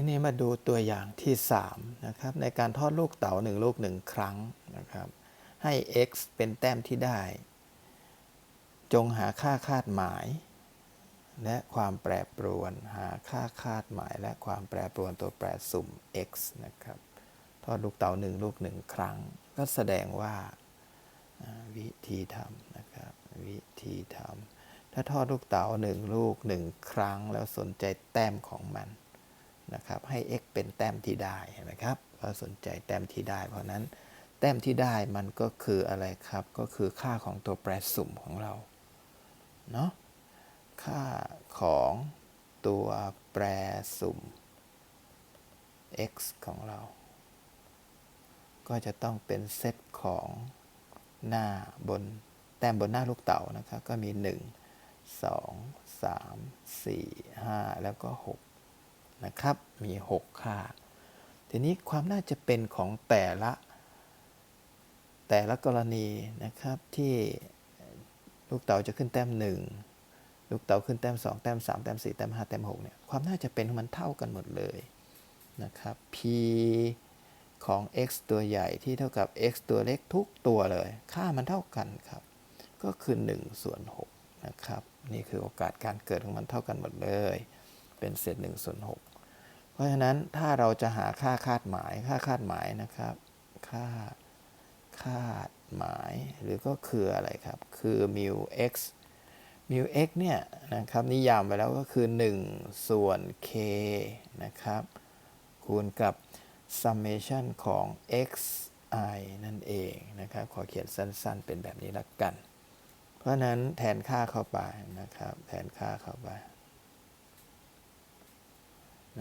ทีนี้มาดูตัวอย่างที่3นะครับในการทอดลูกเต๋า1ลูก 1 ครั้งนะครับให้ x เป็นแต้มที่ได้ จงหาค่าคาดหมาย และความแปรปรวน หาค่าคาดหมาย และความแปรปรวนตัวแปรสุ่ม x นะครับทอดลูกเต๋า1ลูก 1 ครั้ง ก็แสดงว่าวิธีทำนะครับวิธีทำถ้าทอดลูกเต๋า1ลูก 1 ครั้ง แล้วสนใจแต้มของมัน นะครับให้ x เป็นแต้มที่ได้เห็นไหมครับก็สนใจแต้มที่ได้ เพราะฉะนั้นแต้มที่ได้มันก็คืออะไรครับ ก็คือค่าของตัวแปรสุ่มของเราเนาะค่าของตัวแปรสุ่ม x ของเรา ก็จะต้องเป็นเซตของหน้าบนแต้มบนหน้าลูกเต๋านะครับ ก็มี 1 2 3 4 5 แล้วก็ 6 นะครับ มี 6 ค่า ทีนี้ความน่าจะเป็นของแต่ละ แต่ละกรณีนะครับที่ลูกเต๋าจะขึ้นแต้ม 1 ลูกเต๋าขึ้นแต้ม 2 แต้ม 3 แต้ม 4 แต้ม 5 แต้ม 6 เนี่ย ความน่าจะเป็นของมันเท่ากันหมดเลยนะครับ p ของ x ตัวใหญ่ที่เท่ากับ x ตัวเล็กทุกตัวเลย ค่ามันเท่ากันครับ ก็คือ1ส่วน6นะครับ นี่คือโอกาสการเกิดของมันเท่ากันหมดเลย เป็นเศษ1ส่วน6 เพราะฉะนั้นถ้าเราจะหาค่าคาดหมาย ค่าคาดหมายนะครับ ค่าคาดหมายหรือก็คืออะไรครับ คือ mu x mu x เนี่ยนะครับนิยามไปแล้วก็คือ 1 ส่วน k นะครับ คูณกับ summation ของ xi นั่นเองนะครับ ขอเขียนสั้นๆ เป็นแบบนี้ละกัน เพราะฉะนั้นแทนค่าเข้าไปนะครับ แทนค่าเข้าไป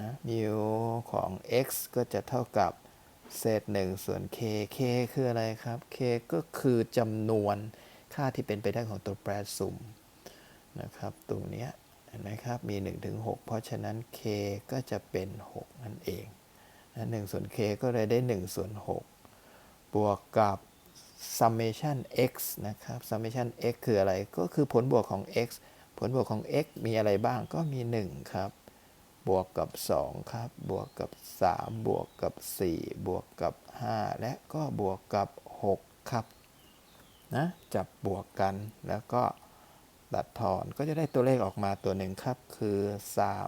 นะ mu ของ x ก็จะเท่ากับเศษ1ส่วน k k คืออะไรครับ k ก็คือจำนวนค่าที่เป็นไปได้ของตัวแปรสุ่มนะครับ ตรงนี้เห็นไหมครับ มี 1 ถึง 6 เพราะฉะนั้น k ก็จะเป็น 6 นั่นเองนะ1ส่วน k ก็เลยได้ 1 ส่วน 6 บวกกับ summation x นะครับ summation x คืออะไร ก็คือผลบวกของ x ผลบวกของ x มีอะไรบ้าง ก็มี 1 ครับ บวกกับ 2 ครับ บวกกับ 3 บวกกับ 4 บวกกับ 5 และก็บวกกับ 6 ครับนะจับบวกกันแล้วก็ตัดทอนก็จะได้ตัวเลขออกมาตัวหนึ่งครับ คือ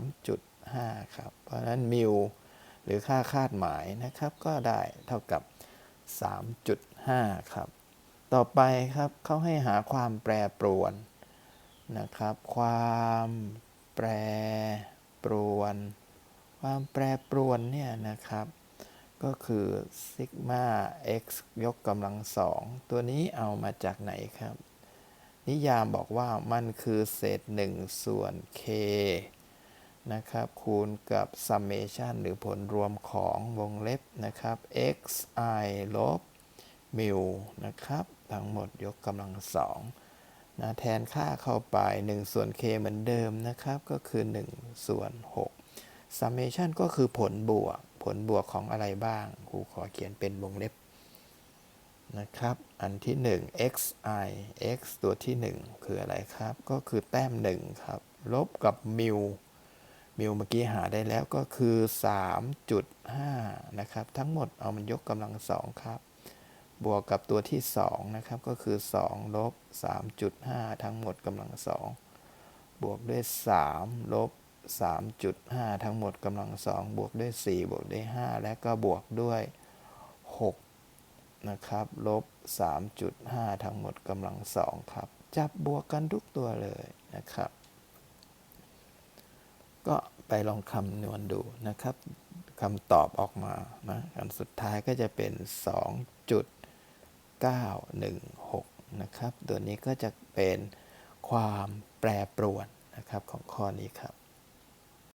3.5 ครับ เพราะนั้นมิวหรือค่าคาดหมายนะครับ ก็ได้เท่ากับ 3.5 ครับ ต่อไปครับเขาให้หาความแปรปรวนนะครับ ความแปร ปรวน ความแปรปรวนเนี่ยนะครับ ก็คือซิกมา x ยกกำลังสองตัวนี้เอามาจากไหนครับ นิยามบอกว่ามันคือเศษ 1 ส่วน k นะครับ คูณกับ summation หรือผลรวมของวงเล็บนะครับ xi ลบมิวนะครับ ทั้งหมดยกกำลังสอง นะแทนค่าเข้าไป 1 ส่วน k เหมือนเดิมนะครับ ก็คือ 1 ส่วน 6 summation ก็คือผลบวก ผลบวกของอะไรบ้าง ครูขอเขียนเป็นวงเล็บนะครับ อันที่ 1 xi x ตัวที่ 1 คืออะไรครับ ก็คือแต้ม 1 ครับ ลบกับมิวมิวเมื่อกี้หาได้แล้วก็คือ 3.5 นะครับ ทั้งหมดเอามันยกกำลังสองครับ บวกกับตัวที่ 2 นะครับ ก็คือ 2 ลบ 3.5 ทั้งหมดกำลังสองบวกด้วย 3 ลบ 3.5 ทั้งหมดกำลังสองบวกด้วย 4 บวกด้วย 5 และก็บวกด้วย 6 นะครับ ลบ 3.5 ทั้งหมดกำลังสองครับ จับบวกกันทุกตัวเลยนะครับ ก็ไปลองคำนวณดูนะครับคำตอบออกมานะอันสุดท้ายก็จะเป็น 2 จุด 916 นะครับ ตัวนี้ก็จะเป็นความแปรปรวนนะครับของข้อนี้ครับ